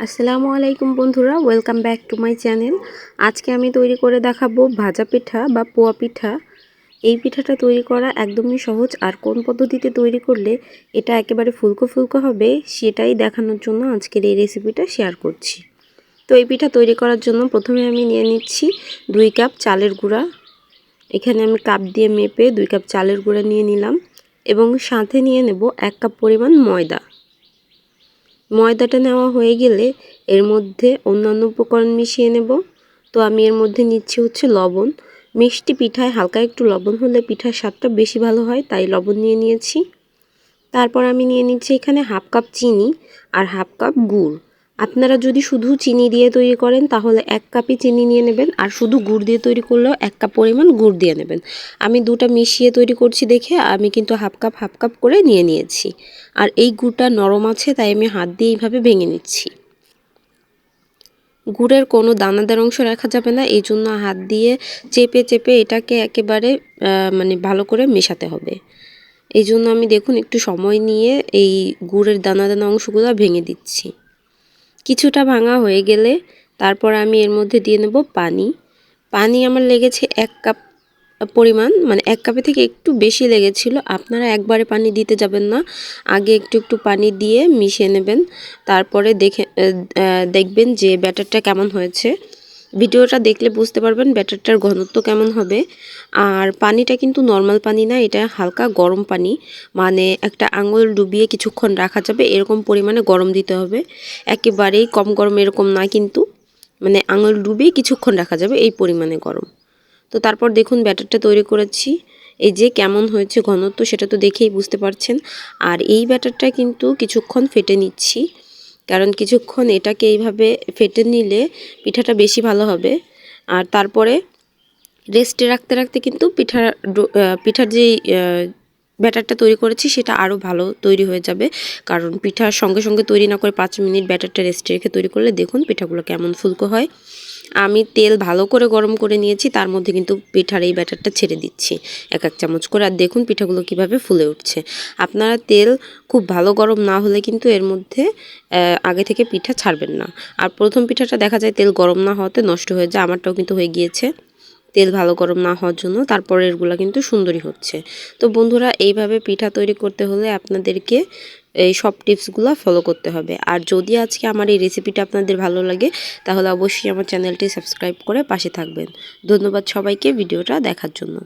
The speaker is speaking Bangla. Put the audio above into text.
আসসালামু আলাইকুম বন্ধুরা welcome back to my channel আজকে আমি তৈরি করে দেখাবো ভাজা পিঠা বা পোয়া পিঠা। এই পিঠাটা তৈরি করা একদমই সহজ, আর কোন পদ্ধতিতে তৈরি করলে এটা একেবারে ফুলকো ফুলকো হবে সেটাই দেখানোর জন্য আজকের এই রেসিপিটা শেয়ার করছি। তো এই পিঠা তৈরি করার জন্য প্রথমে আমি নিয়ে নিচ্ছি দুই কাপ চালের গুঁড়া। এখানে আমি কাপ দিয়ে মেপে দুই কাপ চালের গুঁড়া নিয়ে নিলাম এবং সাথে নিয়ে নেব এক কাপ পরিমাণ ময়দা। ময়দাটা নেওয়া হয়ে গেলে এর মধ্যে অন্যান্য উপকরণ মিশিয়ে নেব। তো আমি এর মধ্যে নিচ্ছি হচ্ছে লবণ। মিষ্টি পিঠায় হালকা একটু লবণ হলে পিঠার স্বাদটা বেশি ভালো হয়, তাই লবণ নিয়ে নিয়েছি। তারপর আমি নিয়ে নিচ্ছি এখানে হাফ কাপ চিনি আর হাফ কাপ গুড়। আপনারা যদি শুধু চিনি দিয়ে তৈরি করেন, তাহলে এক কাপই চিনি নিয়ে নেবেন। আর শুধু গুড় দিয়ে তৈরি করলেও এক কাপ পরিমাণ গুড় দিয়ে নেবেন। আমি দুটা মিশিয়ে তৈরি করছি দেখে, আমি কিন্তু হাফ কাপ হাফ কাপ করে নিয়ে নিয়েছি। আর এই গুড়টা নরম আছে, তাই আমি হাত দিয়ে এইভাবে ভেঙে নিচ্ছি। গুড়ের কোনো দানাদার অংশ রাখা যাবে না, এই জন্য হাত দিয়ে চেপে চেপে এটাকে একেবারে মানে ভালো করে মেশাতে হবে। এই জন্য আমি দেখুন একটু সময় নিয়ে এই গুড়ের দানা দানা অংশগুলো ভেঙে দিচ্ছি। কিছুটা ভাঙা হয়ে গেলে তারপর আমি এর মধ্যে দিয়ে নেব পানি। পানি আমার লেগেছে এক কাপ পরিমাণ মানে এক কাপে থেকে একটু বেশি লেগেছিল। আপনারা একবারে পানি দিতে যাবেন না। আগে একটু একটু পানি দিয়ে মিশিয়ে নেবেন। তারপরে দেখে দেখবেন যে ব্যাটারটা কেমন হয়েছে। ভিডিওটা দেখলে বুঝতে পারবেন ব্যাটারটার ঘনত্ব কেমন হবে। আর পানিটা কিন্তু নর্মাল পানি না, এটা হালকা গরম পানি। মানে একটা আঙুল ডুবিয়ে কিছুক্ষণ রাখা যাবে, এরকম পরিমাণে গরম দিতে হবে। একেবারেই কম গরম এরকম না কিন্তু মানে আঙুল ডুবিয়ে কিছুক্ষণ রাখা যাবে এই পরিমাণে গরম। তো তারপর দেখুন ব্যাটারটা তৈরি করেছি। এই যে কেমন হয়েছে ঘনত্ব সেটা তো দেখেই বুঝতে পারছেন। আর এই ব্যাটারটা কিন্তু কিছুক্ষণ ফেটে নিচ্ছি। কারণ কিছুক্ষণ এটাকে এইভাবে ফেটে নিলে পিঠাটা বেশি ভালো হবে। আর তারপরে রেস্টে রাখতে রাখতে কিন্তু পিঠা পিঠার যেই ব্যাটারটা তৈরি করেছি, সেটা আরও ভালো তৈরি হয়ে যাবে। কারণ পিঠার সঙ্গে সঙ্গে তৈরি না করে পাঁচ মিনিট ব্যাটারটা রেস্টে রেখে তৈরি করলে দেখুন পিঠাগুলো কেমন ফুলকো হয়। আমি তেল ভালো করে গরম করে নিয়েছি, তার মধ্যে কিন্তু পিঠার এই ব্যাটারটা ছেড়ে দিচ্ছি। এক এক চামচ করে, আর দেখুন পিঠাগুলো কীভাবে ফুলে উঠছে। আপনারা তেল খুব ভালো গরম না হলে কিন্তু এর মধ্যে আগে থেকে পিঠা ছাড়বেন না। আর প্রথম পিঠাটা দেখা যায় তেল গরম না হওয়াতে নষ্ট হয়ে যায়, আমারটাও কিন্তু হয়ে গিয়েছে। তেল ভালো গরম না হওয়ার জন্য তারপরে এগুলো কিন্তু সুন্দরই হচ্ছে। তো বন্ধুরা, এইভাবে পিঠা তৈরি করতে হলে আপনাদেরকে এই সব টিপসগুলো ফলো করতে হবে। আর যদি আজকে আমার এই রেসিপিটা আপনাদের ভালো লাগে, তাহলে অবশ্যই আমার চ্যানেলটি সাবস্ক্রাইব করে পাশে থাকবেন। ধন্যবাদ সবাইকে ভিডিওটা দেখার জন্য।